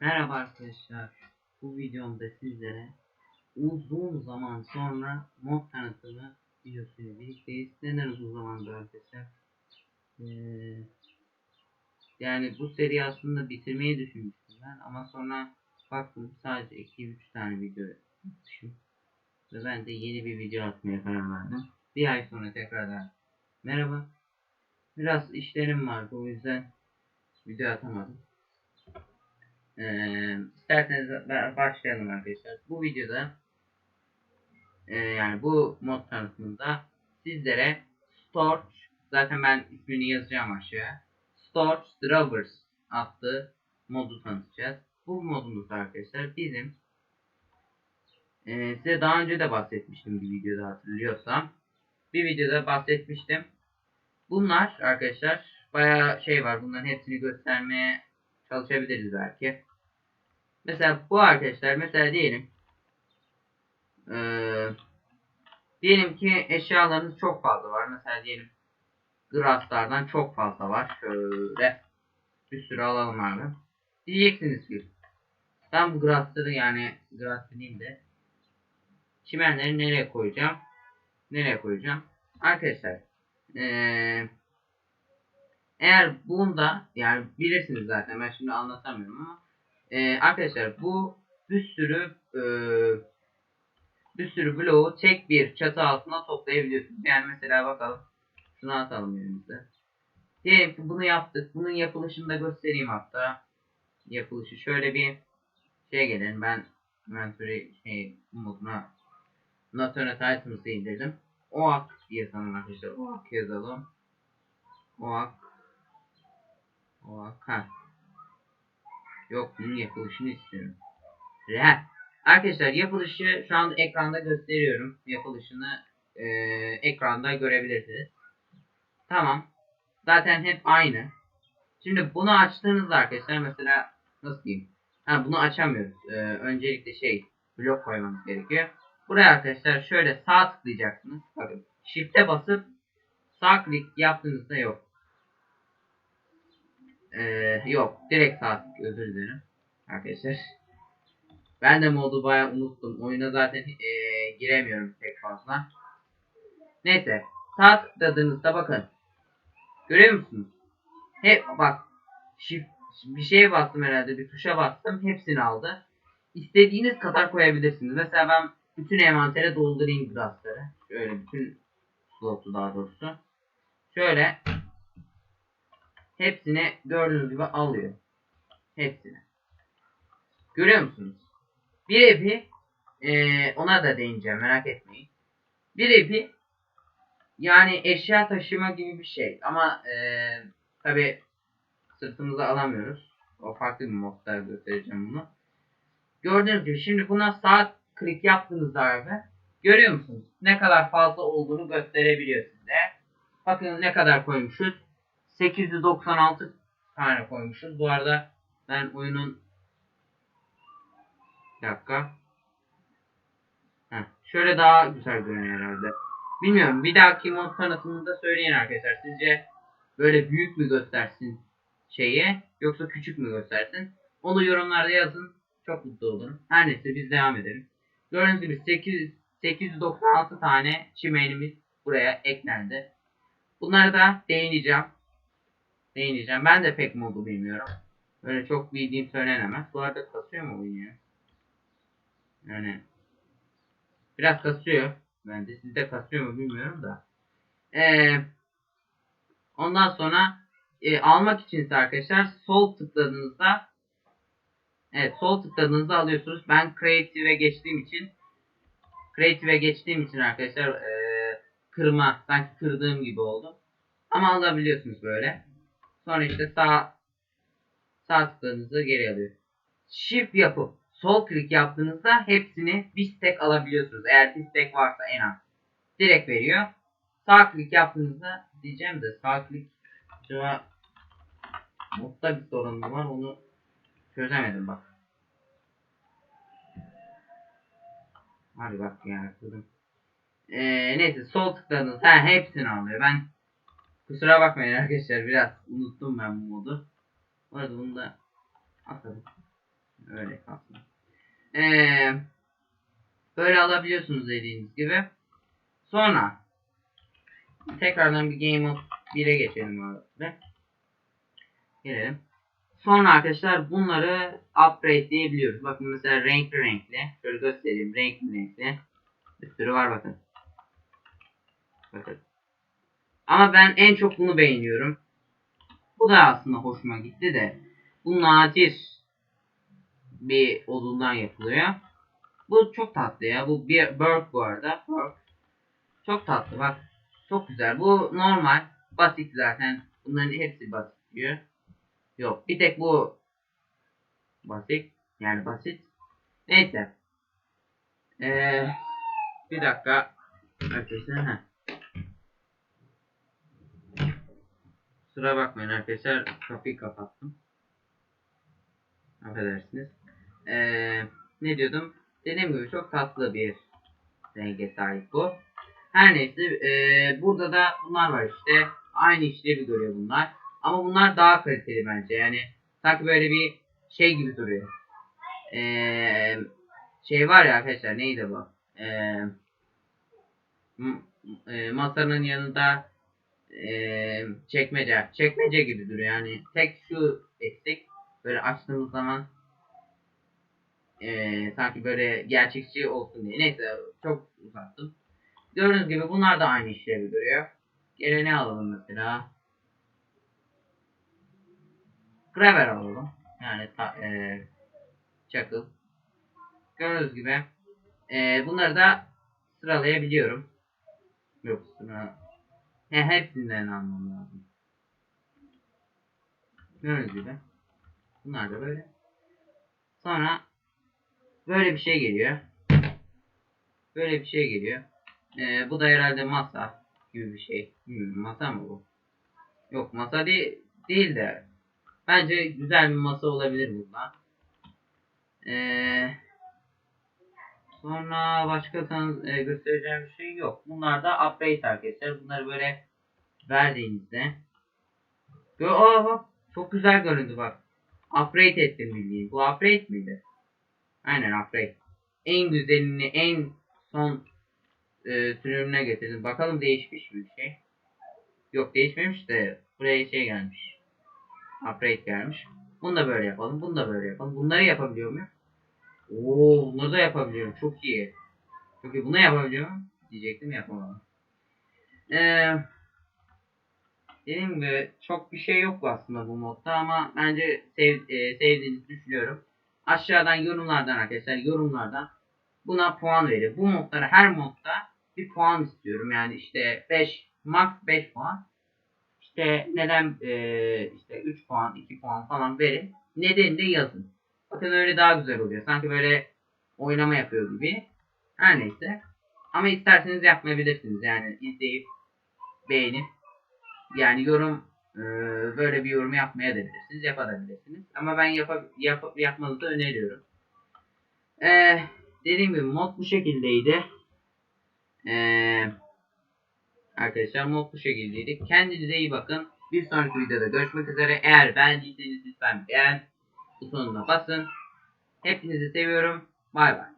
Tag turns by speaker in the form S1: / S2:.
S1: Merhaba arkadaşlar. Bu videomda sizlere uzun zaman sonra mod tanıtımı videosuyla birlikteyiz. Neden uzun zamandır arkadaşlar? Ee, yani bu seri aslında bitirmeyi düşünmüştüm ben ama sonra baktım sadece 2-3 tane video yapmışım. Ve ben de yeni bir video atmaya karar verdim. Bir ay sonra tekrardan merhaba. Biraz işlerim vardı o yüzden video atamadım. Ee, isterseniz ba- başlayalım arkadaşlar. Bu videoda e, yani bu mod tanıtımında sizlere Storch zaten ben ismini yazacağım aşağıya. Storch Drovers adlı modu tanıtacağız. Bu modumuz arkadaşlar bizim e, size daha önce de bahsetmiştim bir videoda hatırlıyorsam. Bir videoda bahsetmiştim. Bunlar arkadaşlar bayağı şey var. Bunların hepsini göstermeye çalışabiliriz belki. Mesela bu arkadaşlar mesela diyelim eee, diyelim ki eşyalarınız çok fazla var. Mesela diyelim grasslardan çok fazla var. Şöyle bir sürü alalım abi. Diyeceksiniz ki ben bu grassları yani grass de çimenleri nereye koyacağım? Nereye koyacağım? Arkadaşlar eee eğer bunda yani bilirsiniz zaten ben şimdi anlatamıyorum ama e, arkadaşlar bu bir sürü e, bir sürü bloğu tek bir çatı altına toplayabiliyorsunuz. Yani mesela bakalım şunu atalım elimizde. Diyelim ki bunu yaptık. Bunun yapılışını da göstereyim hatta. Yapılışı şöyle bir şey gelelim. Ben inventory şey moduna Notary items'ı indirdim. OAK yazalım arkadaşlar. OAK yazalım. OAK OAK ha. Yok bunun yapılışını istiyorum. Rehab. Arkadaşlar yapılışı şu an ekranda gösteriyorum. Yapılışını e, ekranda görebilirsiniz. Tamam. Zaten hep aynı. Şimdi bunu açtığınızda arkadaşlar mesela nasıl diyeyim? Ha bunu açamıyoruz. E, öncelikle şey blok koymamız gerekiyor. Buraya arkadaşlar şöyle sağ tıklayacaksınız. Bakın shift'e basıp sağ klik yaptığınızda yok. Ee, yok. Direkt sağ tık özür dilerim. Arkadaşlar. Ben de modu bayağı unuttum. Oyuna zaten ee, giremiyorum pek fazla. Neyse. Sağ tıkladığınızda bakın. Görüyor musunuz? Hep bak. Shift bir şeye bastım herhalde. Bir tuşa bastım. Hepsini aldı. İstediğiniz kadar koyabilirsiniz. Mesela ben bütün envantere doldurayım grassları. Şöyle bütün slotu daha doğrusu. Şöyle hepsini gördüğünüz gibi alıyor. Hepsini. Görüyor musunuz? Bir epi eee, ona da değineceğim merak etmeyin. Bir epi yani eşya taşıma gibi bir şey. Ama eee tabi sırtımıza alamıyoruz. O farklı bir modda göstereceğim bunu. Gördüğünüz gibi şimdi buna sağ klik yaptığınızda abi görüyor musunuz? Ne kadar fazla olduğunu gösterebiliyor size. Bakın ne kadar koymuşuz. 896 tane koymuşuz. Bu arada ben oyunun bir dakika. Heh, şöyle daha güzel görünüyor herhalde. Bilmiyorum. Bir dahaki mod tanıtımında söyleyin arkadaşlar. Sizce böyle büyük mü göstersin şeyi yoksa küçük mü göstersin? Onu yorumlarda yazın. Çok mutlu olurum. Her neyse biz devam edelim. Gördüğünüz gibi 8, 896 tane çimenimiz buraya eklendi. Bunlara da değineceğim. Değineceğim. Ben de pek modu bilmiyorum. Böyle çok bildiğim söylenemez. Bu arada kasıyor mu oyun ya? Yani biraz kasıyor. Ben de sizde kasıyor mu bilmiyorum da. Ee, ondan sonra e, almak için arkadaşlar sol tıkladığınızda Evet sol tıkladığınızda alıyorsunuz. Ben Creative'e geçtiğim için Creative'e geçtiğim için arkadaşlar ee, kırma sanki kırdığım gibi oldu. Ama alabiliyorsunuz böyle. Sonra işte sağ sağ tıkladığınızda geri alıyor. Shift yapıp sol klik yaptığınızda hepsini bir stack alabiliyorsunuz. Eğer bir stack varsa en az. Direkt veriyor. Sağ klik yaptığınızda diyeceğim de sağ klik acaba modda bir sorun mu var onu çözemedim bak. Hadi bak ya kızım. Ee, neyse sol tıkladınız. Ha hepsini alıyor. Ben kusura bakmayın arkadaşlar biraz unuttum ben bu modu. Bu arada bunu da atalım. Öyle kalsın. Ee, böyle alabiliyorsunuz dediğiniz gibi. Sonra tekrardan bir Game of 1'e geçelim abi. Gelelim. Sonra arkadaşlar bunları upgrade diyebiliyoruz. Bakın mesela renkli renkli. Şöyle göstereyim. Renkli renkli. Bir sürü var bakın. Bakın. Ama ben en çok bunu beğeniyorum. Bu da aslında hoşuma gitti de. Bu nadir bir odundan yapılıyor. Bu çok tatlı ya. Bu bir Berk bu arada. Berk. Çok tatlı bak. Çok güzel. Bu normal. Basit zaten. Bunların hepsi basit diyor. Yok. Bir tek bu basit. Yani basit. Neyse. Ee, bir dakika. Arkadaşlar. Heh. Kusura bakmayın arkadaşlar. Kapıyı kapattım. Affedersiniz. Ee, ne diyordum? Dediğim gibi çok tatlı bir renge sahip bu. Her neyse ee, burada da bunlar var işte. Aynı işlevi görüyor bunlar. Ama bunlar daha kaliteli bence. Yani sanki böyle bir şey gibi duruyor. Ee, şey var ya arkadaşlar neydi bu? Ee, e, masanın yanında çekmece. Çekmece gibi duruyor. Yani tek şu eksik. Böyle açtığımız zaman ee, sanki böyle gerçekçi olsun diye. Neyse çok uzattım. Gördüğünüz gibi bunlar da aynı işlevi görüyor. Gene ne alalım mesela? Graver alalım. Yani ta, e, çakıl. Gördüğünüz gibi e, bunları da sıralayabiliyorum. Yok sıra. He, hepsinden almam lazım. Gördüğünüz gibi. Bunlar da böyle. Sonra böyle bir şey geliyor. Böyle bir şey geliyor. Ee, bu da herhalde masa gibi bir şey. Bilmiyorum masa mı bu? Yok masa değil, değil de bence güzel bir masa olabilir burada. Ee, sonra başka sana e, göstereceğim bir şey yok. Bunlar da upgrade arkadaşlar. Bunları böyle verdiğinizde Gö Aa, bak, çok güzel göründü bak. Upgrade ettim bildiğin. Bu upgrade miydi? Aynen upgrade. En güzelini en son e, sürümüne getirdim. Bakalım değişmiş mi bir şey. Yok değişmemiş de buraya şey gelmiş. Upgrade gelmiş. Bunu da böyle yapalım. Bunu da böyle yapalım. Bunları yapabiliyor muyum? Oo, bunları da yapabiliyorum. Çok iyi. Çok iyi. Bunu yapabiliyor? Diyecektim yapamadım. Eee Dediğim gibi çok bir şey yok aslında bu modda ama bence sev, e, sevdiğinizi düşünüyorum. Aşağıdan yorumlardan arkadaşlar yorumlardan buna puan verin. Bu modlara her modda bir puan istiyorum. Yani işte 5 max 5 puan. İşte neden e, işte 3 puan 2 puan falan verin. Nedenini de yazın. Bakın öyle daha güzel oluyor. Sanki böyle oynama yapıyor gibi. Her neyse. Ama isterseniz yapmayabilirsiniz. Yani izleyip beğenip yani yorum e, böyle bir yorum yapmaya da bilirsiniz, yapabilirsiniz. Ama ben yap, yap, yapmanızı öneriyorum. E, dediğim gibi mod bu şekildeydi. E, arkadaşlar mod bu şekildeydi. Kendinize iyi bakın. Bir sonraki videoda görüşmek üzere. Eğer beğendiyseniz lütfen beğen butonuna basın. Hepinizi seviyorum. Bay bay.